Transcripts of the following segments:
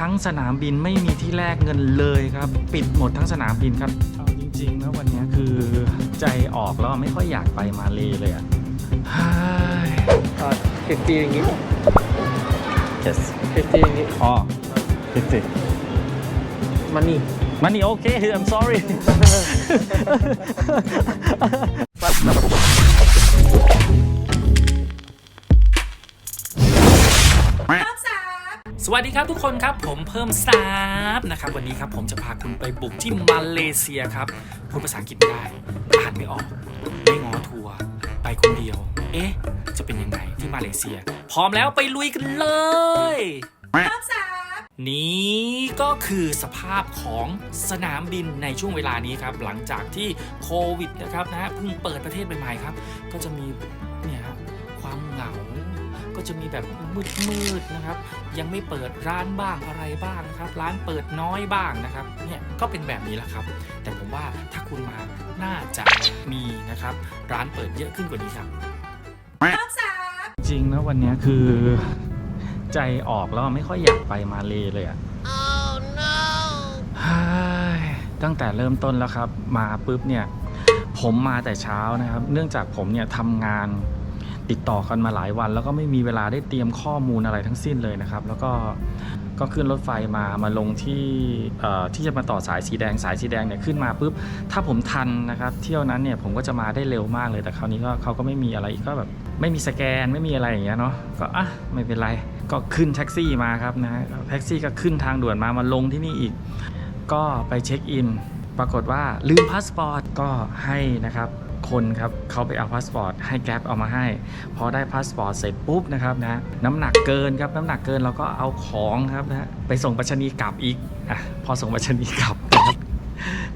ทั้งสนามบินไม่มีที่แลกเงินเลยครับ ปิดหมดทั้งสนามบินครับเอาจริงๆนะวันนี้คือใจออกแล้วไม่ค่อยอยากไปมาเลยเลยอะเฮ้ยฟิฟตี้อย่างงี้ yes ฟิฟตี้อย่างงี้อ๋อติดติดมันนี่มันนี่โอเค I'm sorry วัสดีครับทุกคนครับผมเพิ่มซาบนะครับวันนี้ครับผมจะพาคุณไปบุกที่มาเลเซียครับพูดภาษาอังกฤษไม่ได้อ่านไม่ออกไม่งอทัวร์ไปคนเดียว เอ๊ะ จะเป็นยังไงที่มาเลเซีย พร้อมแล้วไปลุยกันเลยนี้ก็คือสภาพของสนามบินในช่วงเวลานี้ครับหลังจากที่โควิดนะครับนะฮะเพิ่งเปิดประเทศใหม่ๆครับ ก็จะมี ก็จะมีแบบมืดๆนะครับ ยังไม่เปิดร้านบ้างอะไรบ้างนะครับ ร้านเปิดน้อยบ้างนะครับเนี่ยก็เป็นแบบนี้แหละครับ แต่ผมว่าถ้าคุณมาน่าจะมีนะครับ ร้านเปิดเยอะขึ้นกว่านี้ครับจริงนะวันนี้คือใจออกแล้วไม่ค่อยอยากไปมาเลเลยอะเฮ้ยตั้งแต่เริ่มต้นแล้วครับ มาปุ๊บเนี่ย ผมมาแต่เช้านะครับ เนื่องจากผมเนี่ยทำงาน ติดต่อกันมาหลายวัน แล้วก็ไม่มีเวลาได้เตรียมข้อมูลอะไรทั้งสิ้นเลยนะครับ แล้วก็ก็ขึ้นรถไฟมามาลงที่ที่จะมาต่อสายสีแดงสายสีแดงเนี่ยขึ้นมาปุ๊บถ้าผมทันนะครับเที่ยวนั้นเนี่ยผมก็จะมาได้เร็วมากเลยแต่คราวนี้ก็เขาก็ไม่มีอะไรก็แบบไม่มีสแกนไม่มีอะไรอย่างเงี้ยเนาะก็อะไม่เป็นไรก็ขึ้นแท็กซี่มาครับนะแท็กซี่ก็ขึ้นทางด่วนมามาลงที่นี่อีก ก็ไปเช็คอิน ปรากฏว่าลืมพาสปอร์ตก็ให้นะครับ คนครับเขาไปเอาพาสปอร์ตให้แก๊ปเอามาให้ พอได้พาสปอร์ตเสร็จปุ๊บนะครับนะน้ำหนักเกินครับน้ำหนักเกินเราก็เอาของครับนะไปส่งปรษณีย์กลับอีกอะพอส่งปรษณีย์กลับนะครับ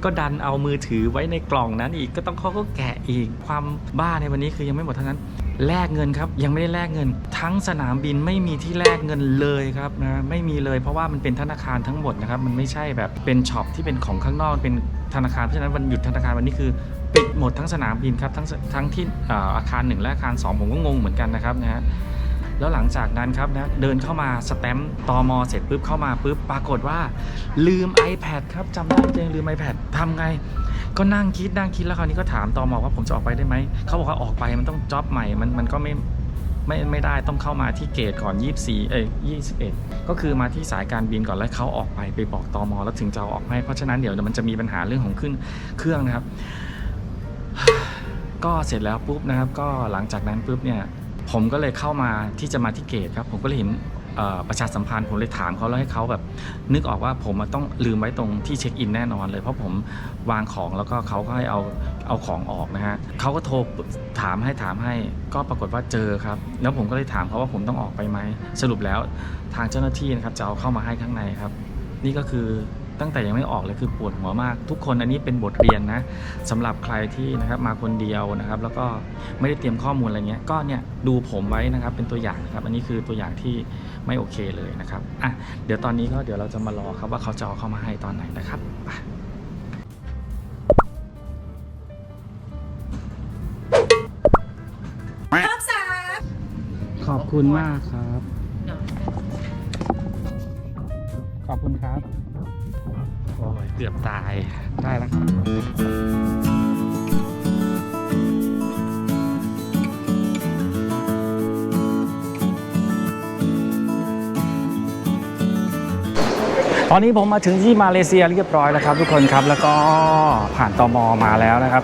ก็ดันเอามือถือไว้ในกล่องนั้นอีกก็ต้องเขาก็แกะอีกความบ้าในวันนี้คือยังไม่หมดเท่านั้น แลกเงินครับยังไม่ได้แลกเงิน ทั้งสนามบินไม่มีที่แลกเงินเลยครับนะไม่มีเลยเพราะว่ามันเป็นธนาคารทั้งหมดนะครับมันไม่ใช่แบบเป็นช็อปที่เป็นของข้างนอกเป็นธนาคารเพราะฉะนั้นวันหยุดธนาคารวันนี้คือปิดหมดทั้งสนามบินครับทั้งทั้งที่อาคารหนึ่งและอาคารสองผมก็งงเหมือนกันนะครับนะฮะแล้วหลังจากนั้นครับนะเดินเข้ามาสแตมป์ตอมเสร็จปุ๊บเข้ามาปุ๊บปรากฏว่า ลืม iPad ครับจำได้จริงลืม iPad ทำไง ก็นั่งคิดนั่งคิดแล้วคราวนี้ก็ถามตอมอว่าผมจะออกไปได้ไหมเขาบอกว่าออกไปมันต้องจ็อบใหม่มันมันก็ไม่ไม่ไม่ได้ต้องเข้ามาที่เกตก่อน 24 เอ้ย21 ก็คือมาที่สายการบินก่อนแล้วเขาออกไปไปบอกตอมอแล้วถึงจะออกให้เพราะฉะนั้นเดี๋ยวมันจะมีปัญหาเรื่องของขึ้นเครื่องนะครับ ก็เสร็จแล้วปุ๊บนะครับ ก็หลังจากนั้นปุ๊บเนี่ย ผมก็เลยเข้ามาที่จะมาที่เกตครับ ผมก็เลยเห็น ประชาสัมพันธ์ผมเลยถามเขาแล้วให้เขาแบบ นึกออกว่าผมต้องลืมไว้ตรงที่เช็คอินแน่นอนเลย เพราะผมวางของแล้วก็เขาก็ให้เอาเอาของออกนะฮะเขาก็โทรถามให้ถามให้ก็ปรากฏว่าเจอครับ แล้วผมก็เลยถามเขาว่าผมต้องออกไปไหมสรุปแล้วทางเจ้าหน้าที่นะครับจะเอาเข้ามาให้ข้างในครับ นี่ก็คือ ตั้งแต่ยังไม่ออกเลยคือปวดหัวมาก ทุกคนอันนี้เป็นบทเรียนนะสำหรับใครที่นะครับมาคนเดียวนะครับ แล้วก็ไม่ได้เตรียมข้อมูลอะไรเงี้ยก็เนี่ยดูผมไว้นะครับเป็นตัวอย่างนะครับ อันนี้คือตัวอย่างที่ไม่โอเคเลยนะครับอะเดี๋ยวตอนนี้ก็เดี๋ยวเราจะมารอครับว่าเขาจะเอาเข้ามาให้ตอนไหนนะครับไปขอบคุณมากครับ ขอบคุณครับโอ้ย เกือบตายได้แล้วครับตอนนี้ผมมาถึงที่มาเลเซียเรียบร้อยแล้วครับทุกคนครับแล้วก็ผ่านตมมาแล้วนะครับ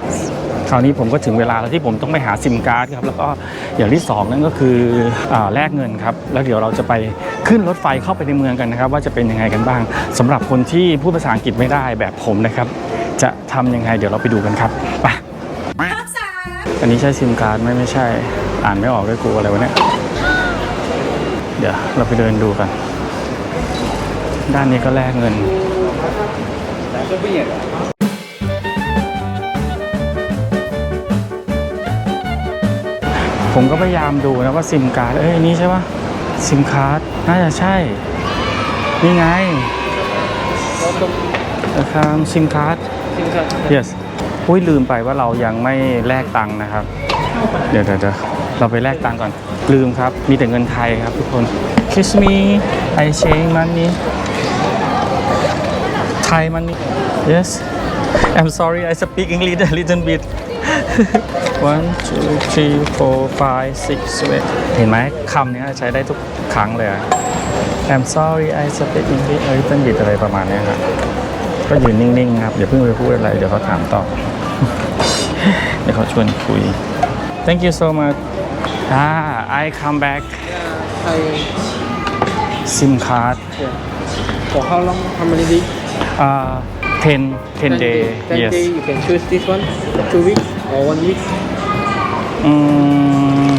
คราวนี้ผมก็ถึงเวลาแล้วที่ผมต้องไปหาซิมการ์ดครับแล้วก็ อย่างที่สองนั่นก็คืออาแลกเงินครับ แล้วเดี๋ยวเราจะไปขึ้นรถไฟเข้าไปในเมืองกันนะครับ ว่าจะเป็นยังไงกันบ้างสำหรับคนที่พูดภาษาอังกฤษไม่ได้แบบผมนะครับ จะทำยังไงเดี๋ยวเราไปดูกันครับไปอันนี้ใช่ซิมการ์ดไหมไม่ใช่ อ่านไม่ออกด้วยกูอะไรวะเนี่ยเดี๋ยวเราไปเดินดูกัน ด้านนี้ก็แลกเงิน ผมก็พยายามดูนะว่าซิมการ์ดเอ้ยนี่ใช่ปะซิมการ์ดน่าจะใช่ นี่ไงราคาซิมการ์ด yes อุ้ยลืมไปว่าเรายังไม่แลกตังค์นะครับ เดี๋ยวเดี๋ยวเดี๋ยวเราไปแลกตังค์ก่อน ลืมครับ มีแต่เงินไทยครับทุกคน kiss me I change money Thai money yes I'm sorry I speak English a little bit one two three four five six seven เห็นไหมคำนี้ใช้ได้ทุกครั้งเลยอะ I'm sorry I speak English a little bit อะไรประมาณเนี้ยครับก็ยืนนิ่งๆครับอย่าเพิ่งไปพูดอะไร เดี๋ยวเขาถามต่อ เดี๋ยวเขาชวนคุย Thank you so much อ่า I come back I SIM card yeah. For how long? How many days? อ่า 10 10 day Ten yes day. You can choose this one. Two weeks or one week. อืม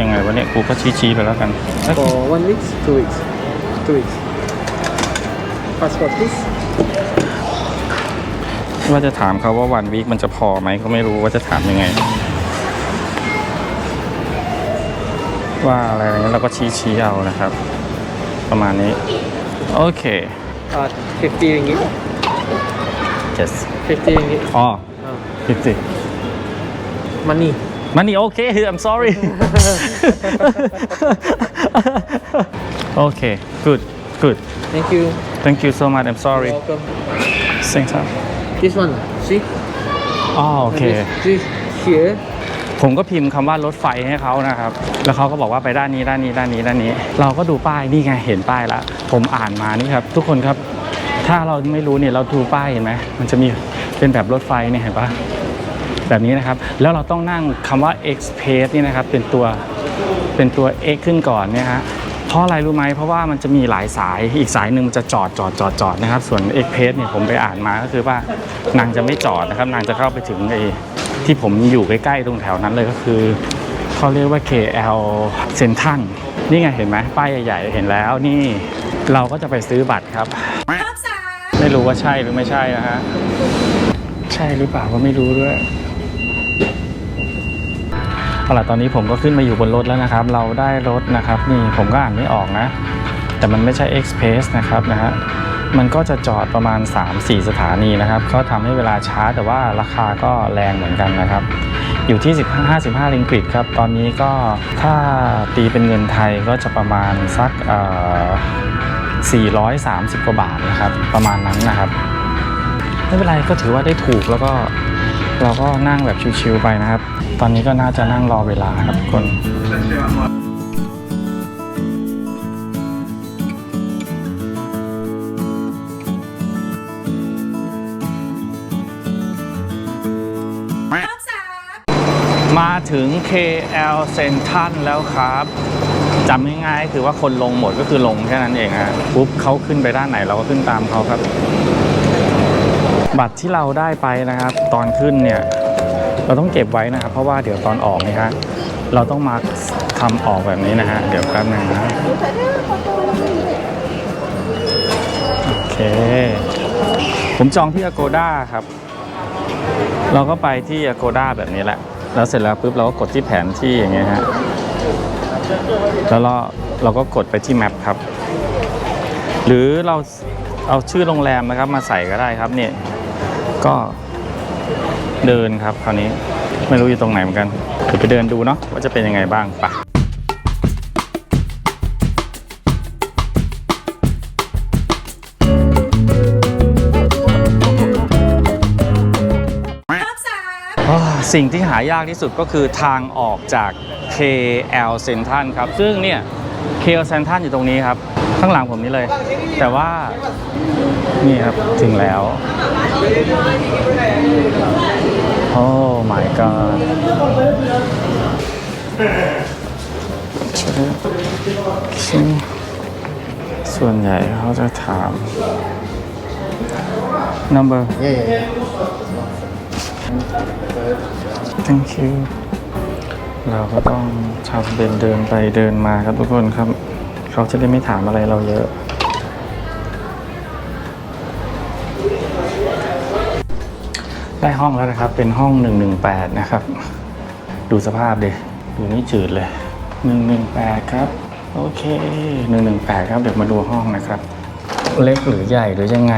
ยังไงวะเนี่ยกูก็ชี้ๆไปแล้วกัน For one week, two weeks. Two weeks. Passport, please. ว่าจะถามเขาว่าวันวีคมันจะพอไหมก็ไม่รู้ว่าจะถามยังไง ว่าอะไรอย่างเงี้ยเราก็ชี้ชี้ๆเอานะครับ ประมาณนี้ โอเค Uh, 50 ringgit. Yes 50 ringgit. อ๋อ Uh, ผิดสิ money. มันนี่โอเค I'm sorry โอเค good good Thank you. thank you so much I'm sorry You're welcome. thanks ครับ This one. See? อ๋อโอเค This, this here. ผมก็พิมพ์คำว่ารถไฟให้เขานะครับ แล้วเขาก็บอกว่าไปด้านนี้ด้านนี้ด้านนี้ด้านนี้ เราก็ดูป้ายนี่ไงเห็นป้ายแล้วผมอ่านมานี่ครับ ทุกคนครับ ถ้าเราไม่รู้เนี่ยเราดูป้ายเห็นไหมมันจะมีเป็นแบบรถไฟเนี่ยเห็นปะแบบนี้นะครับ แล้วเราต้องนั่งคำว่า express นี่นะครับ เป็นตัวเป็นตัว x ขึ้นก่อนเนี่ยฮะเพราะอะไรรู้ไหมเพราะว่ามันจะมีหลายสายอีกสายหนึ่งมันจะจอดจอดจอดจอดนะครับ ส่วน express เนี่ยผมไปอ่านมาก็คือว่านางจะไม่จอดนะครับ นางจะเข้าไปถึงไอ้ที่ผมอยู่ใกล้ๆตรงแถวนั้นเลยก็คือเขาเรียกว่า KL Central นี่ไงเห็นไหมป้ายใหญ่ๆเห็นแล้วนี่เราก็จะไปซื้อบัตรครับ ไม่รู้ว่าใช่หรือไม่ใช่นะฮะ ใช่หรือเปล่าก็ไม่รู้ด้วยเอาล่ะตอนนี้ผมก็ขึ้นมาอยู่บนรถแล้วนะครับ เราได้รถนะครับ นี่ผมก็อ่านไม่ออกนะ แต่มันไม่ใช่ Express นะครับนะฮะมันก็จะจอดประมาณ 3-4 สถานีนะครับ ก็ทำให้เวลาช้าแต่ว่าราคาก็แรงเหมือนกันนะครับ อยู่ที่ 15 55ลิงกริดครับ ตอนนี้ก็ถ้าตีเป็นเงินไทยก็จะประมาณสักเอ่อ 430 กว่าบาทนะครับ ประมาณนั้นนะครับ ไม่เป็นไรก็ถือว่าได้ถูกแล้วก็เราก็นั่งแบบชิวๆไปนะครับ ตอนนี้ก็น่าจะนั่งรอเวลาครับทุกคน ถึง KL Central แล้วครับจำง่ายๆคือว่าคนลงหมดก็คือลงแค่นั้นเองฮะปุ๊บเขาขึ้นไปด้านไหนเราก็ขึ้นตามเขาครับ บัตรที่เราได้ไปนะครับ ตอนขึ้นเนี่ยเราต้องเก็บไว้นะครับ เพราะว่าเดี๋ยวตอนออกนี่ฮะเราต้องมาทำออกแบบนี้นะฮะเดี๋ยวแป๊บนึงนะโอเค ผมจองที่ Agoda ครับ เราก็ไปที่ Agoda แบบนี้แหละ แล้วเสร็จแล้วปุ๊บเราก็กดที่แผนที่อย่างเงี้ยฮะแล้วเราเราก็กดไปที่แมปครับ หรือเราเอาชื่อโรงแรมนะครับมาใส่ก็ได้ครับเนี่ยก็เดินครับคราวนี้ไม่รู้อยู่ตรงไหนเหมือนกันเดี๋ยวไปเดินดูเนาะว่าจะเป็นยังไงบ้างไปะ สิ่งที่หายากที่สุดก็คือทางออกจาก KL Central ครับ ซึ่งเนี่ย KL Central อยู่ตรงนี้ครับ ข้างหลังผมนี้เลย แต่ว่า นี่ครับ ถึงแล้ว โอ้ my god ซึ่งส่วนใหญ่เขาจะถาม number Yeah, yeah, yeah. Thank you เราก็ต้องทำเป็นเดินไปเดินมาครับทุกคนครับ เขาจะได้ไม่ถามอะไรเราเยอะ ได้ห้องแล้วนะครับ เป็นห้อง 118 นะครับ ดูสภาพเดิดูนี่จืดเลย 118 ครับ โอเค 118 ครับ เดี๋ยวมาดูห้องนะครับ เล็กหรือใหญ่หรือยังไง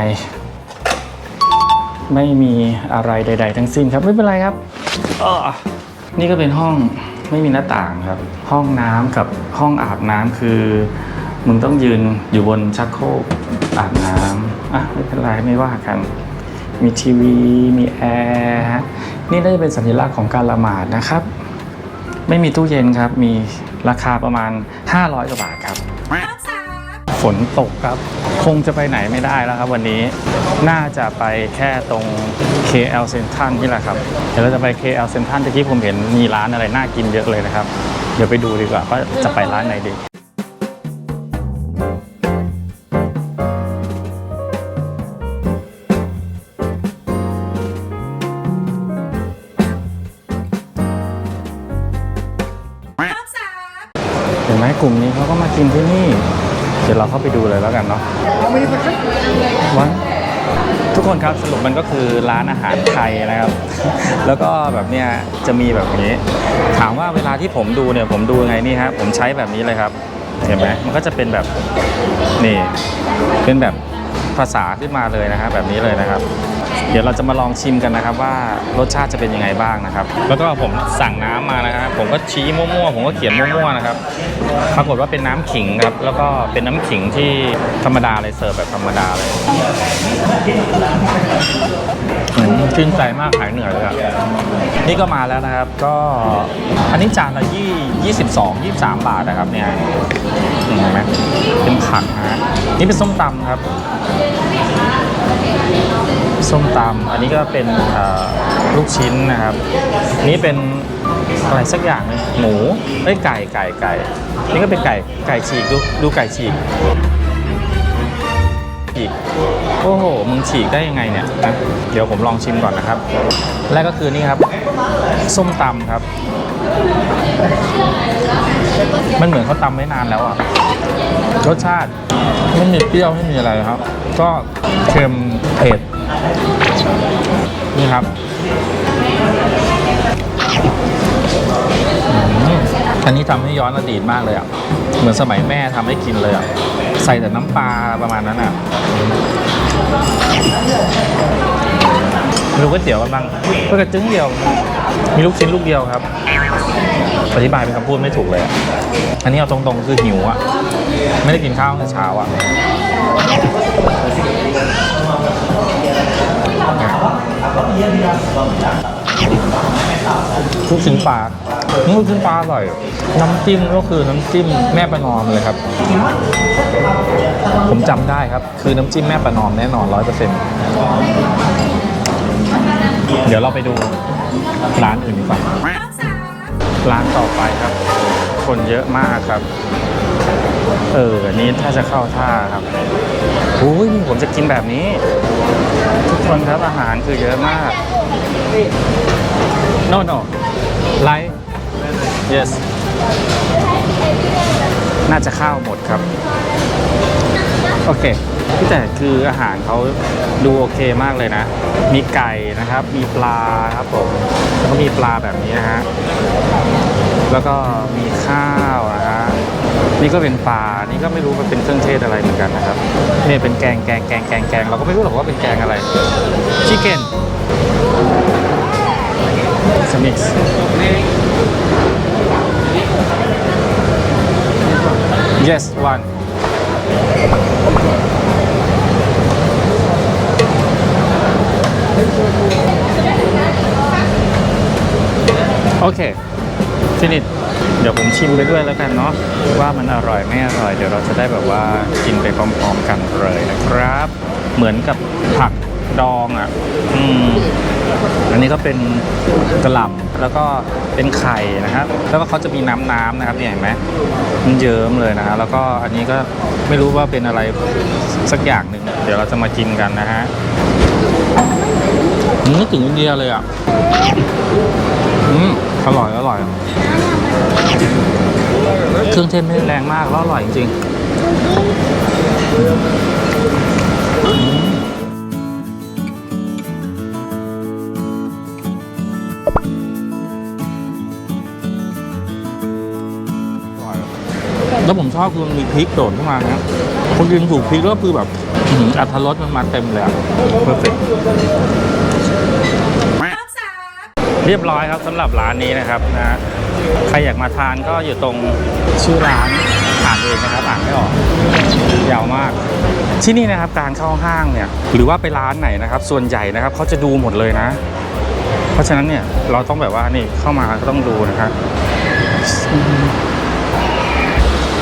ไม่มีอะไรใด ๆ ทั้งสิ้นครับ ไม่เป็นไรครับ ออนี่ก็เป็นห้องไม่มีหน้าต่างครับ ห้องน้ำกับห้องอาบน้ำคือ มึงต้องยืนอยู่บนชักโครกอาบน้ำอะไม่เป็นไรไม่ว่ากัน มีทีวีมีแอร์ฮะนี่น่าจะเป็นสัญลักษณ์ของการละหมาดนะครับ ไม่มีตู้เย็นครับ มีราคาประมาณ 500กว่าบาทครับ ฝนตกครับ คงจะไปไหนไม่ได้แล้วครับ วันนี้น่าจะไปแค่ตรง KL Central นี่แหละครับ เดี๋ยวเราจะไป KL Central ตะกี้ผมเห็นมีร้านอะไรน่ากินเยอะเลยนะครับ เดี๋ยวไปดูดีกว่าว่าจะไปร้านไหนดีเห็นไหมกลุ่มนี้เขาก็มากินที่นี่ เดี๋ยวเราเข้าไปดูเลยแล้วกันเนาะวันทุกคนครับสรุปมันก็คือร้านอาหารไทยนะครับ แล้วก็แบบเนี้ยจะมีแบบนี้ ถามว่าเวลาที่ผมดูเนี่ยผมดูยังไงนี่ครับผมใช้แบบนี้เลยครับ เห็นไหมมันก็จะเป็นแบบนี่เป็นแบบภาษาขึ้นมาเลยนะครับแบบนี้เลยนะครับ เดี๋ยวเราจะมาลองชิมกันนะครับ ว่ารสชาติจะเป็นยังไงบ้างนะครับ แล้วก็ผมสั่งน้ำมานะครับผมก็ชี้มั่วๆผมก็เขียนมั่วๆนะครับ ปรากฏว่าเป็นน้ำขิงครับ แล้วก็เป็นน้ำขิงที่ธรรมดาเลยเสิร์ฟแบบธรรมดาเลยอืมชื่นใจมากหายเหนื่อยเลยอะนี่ก็มาแล้วนะครับ ก็อันนี้จานละยี่ยี่สิบสองยี่สามบาทนะครับเนี่ยเห็นไหมเป็นผักนฮะนี่เป็นส้มตำครับ ส้มตำอันนี้ก็เป็นลูกชิ้นนะครับ นี่เป็น อะไรสักอย่างหนึงหมูเอ้ยไก่ไก่ไก่นี่ก็เป็นไก่ไก่ฉีกดูดูไก่ฉีกฉีกโอ้โหมึงฉีกได้ยังไงเนี่ยนะเดี๋ยวผมลองชิมก่อนนะครับ แรกก็คือนี่ครับ ส้มตำครับ มันเหมือนเขาตำไว้นานแล้วอะรสชาติไม่มีเปรี้ยวไม่มีอะไรครับ ก็เค็มเผ็ดนี่ครับ อันนี้ทำให้ย้อนอดีตมากเลยอะ เหมือนสมัยแม่ทำให้กินเลยอะ ใส่แต่น้ำปลาประมาณนั้นอะดูก๋วยเตี๋ยวกันบ้างก็กระจึ้งเดียว มีลูกชิ้นลูกเดียวครับ อธิบายเป็นคำพูดไม่ถูกเลยอะอันนี้เอาตรงๆคือหิวอะ ไม่ได้กินข้าวตั้งแต่เช้าอะลูกชิ้นปลา ลูกชิ้นปลาอร่อย น้ำจิ้มก็คือน้ำจิ้มแม่ประนอมเลยครับ ผมจำได้ครับ คือน้ำจิ้มแม่ประนอมแน่นอนร้อยเปอร์เซ็นต์เดี๋ยวเราไปดูร้านอื่นดีกว่าร้านต่อไปครับ คนเยอะมากครับ เอออันนี้ถ้าจะเข้าท่าครับอุ้ยผมจะกินแบบนี้ ทุกคนครับอาหารคือเยอะมาก no no light yes น่าจะข้าวหมดครับ โอเคพี่แต่คืออาหารเขาดูโอเคมากเลยนะ มีไก่นะครับ มีปลาครับผมแล้วก็มีปลาแบบนี้นะฮะ แล้วก็มีข้าวนะฮะ นี่ก็เป็นปลา นี่ก็ไม่รู้ว่าเป็นเครื่องเทศอะไรเหมือนกันนะครับนี่เป็นแกงแกงแกงแกงแกงเราก็ไม่รู้หรอกว่าเป็นแกงอะไร ชิคเก้นสมิกส์ yes one โอเคฟินิชเดี๋ยวผมชิมไปด้วยแล้วกันเนาะว่ามันอร่อยไม่อร่อย เดี๋ยวเราจะได้แบบว่ากินไปพร้อมๆกันเลยนะครับ เหมือนกับผัก ดองอะ อืม อันนี้ก็เป็นกระหล่ำแล้วก็เป็นไข่นะครับ แล้วก็เขาจะมีน้ำน้ำนะครับเนี่ยเห็นไหมมันเยิ้มเลยนะฮะแล้วก็อันนี้ก็ไม่รู้ว่าเป็นอะไรสักอย่างหนึ่งเดี๋ยวเราจะมากินกันนะฮะนึกถึงอินเดียเลยอะอืมอร่อยอร่อย เครื่องเทศไม่แรงมากแล้วอร่อยจริงๆ แล้วผมชอบคือมันมีพริกโดดขึ้นมาเนะคนกินถูกพริกแล้วคือแบบอัตรสมันมาเต็มเลยเพอร์เฟกเรียบร้อยครับสำหรับร้านนี้นะครับนะใครอยากมาทานก็อยู่ตรงชื่อร้านหาานเองนะครับอ่านไม่ออกยาวมาก ที่นี่นะครับการเข้าห้างเนี่ย หรือว่าไปร้านไหนนะครับ ส่วนใหญ่นะครับเขาจะดูหมดเลยนะ เพราะฉะนั้นเนี่ยเราต้องแบบว่านี่เข้ามาก็ต้องดูนะครับ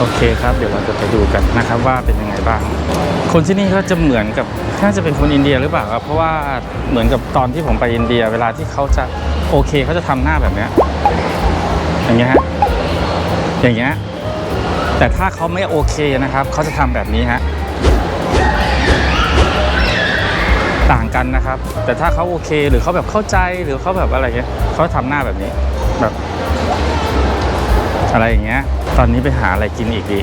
โอเคครับ เดี๋ยวเราจะไปดูกันนะครับว่าเป็นยังไงบ้าง คนที่นี่ก็จะเหมือนกับน่าจะเป็นคนอินเดียหรือเปล่าครับ เพราะว่าเหมือนกับตอนที่ผมไปอินเดีย เวลาที่เขาจะโอเคเขาจะทำหน้าแบบเนี้ยอย่างเงี้ยฮะอย่างเงี้ยแต่ถ้าเขาไม่โอเคนะครับเขาจะทำแบบนี้ฮะต่างกันนะครับ แต่ถ้าเขาโอเคหรือเขาแบบเข้าใจหรือเขาแบบอะไรเงี้ยเขาทำหน้าแบบนี้แบบอะไรอย่างเงี้ย ตอนนี้ไปหาอะไรกินอีกดี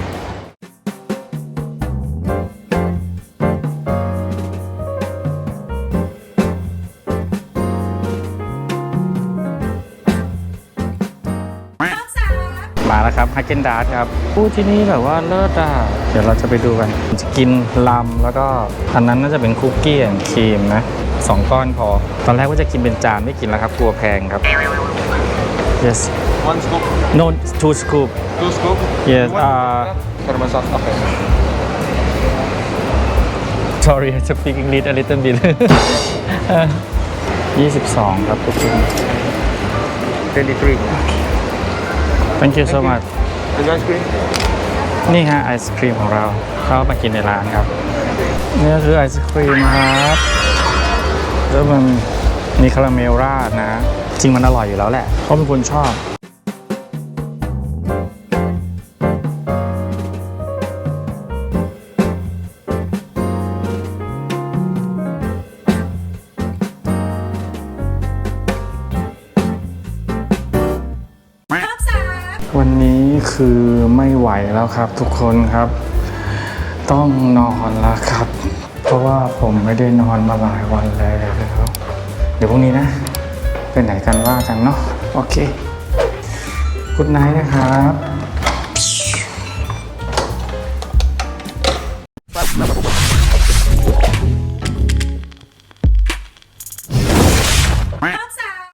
มาแล้วครับฮักเกนดาร์ครับอู้ที่นี่แบบว่าเลิศอะ เดี๋ยวเราจะไปดูกัน จะกินลำแล้วก็อันนั้นน่าจะเป็นคุกกี้แอนครีมนะสองก้อนพอ ตอนแรกว่าจะกินเป็นจานไม่กินแล้วครับ กลัวแพงครับ yes One scoop, no two scoop two scoop. Yes, One uh, caramel sauce. Okay. sorry I speak English a little bit 22 ครับทุกคน Twenty-three. thank you so much And ice cream. นี่ฮะไอศครีมของเราเข้ามากินในร้านครับ นี่ก็คือไอศครีมครับ แล้วมันมีคาราเมลราดนะ จริงมันอร่อยอยู่แล้วแหละ เพราะเป็นคนชอบ วันนี้คือไม่ไหวแล้วครับ ทุกคนครับ ต้องนอนแล้วครับ เพราะว่าผมไม่ได้นอนมาหลายวันแล้วเดี๋ยวพรุ่งนี้นะเป็นไหนกันว่ากันเนาะโอเคกุดไนท์นะครับ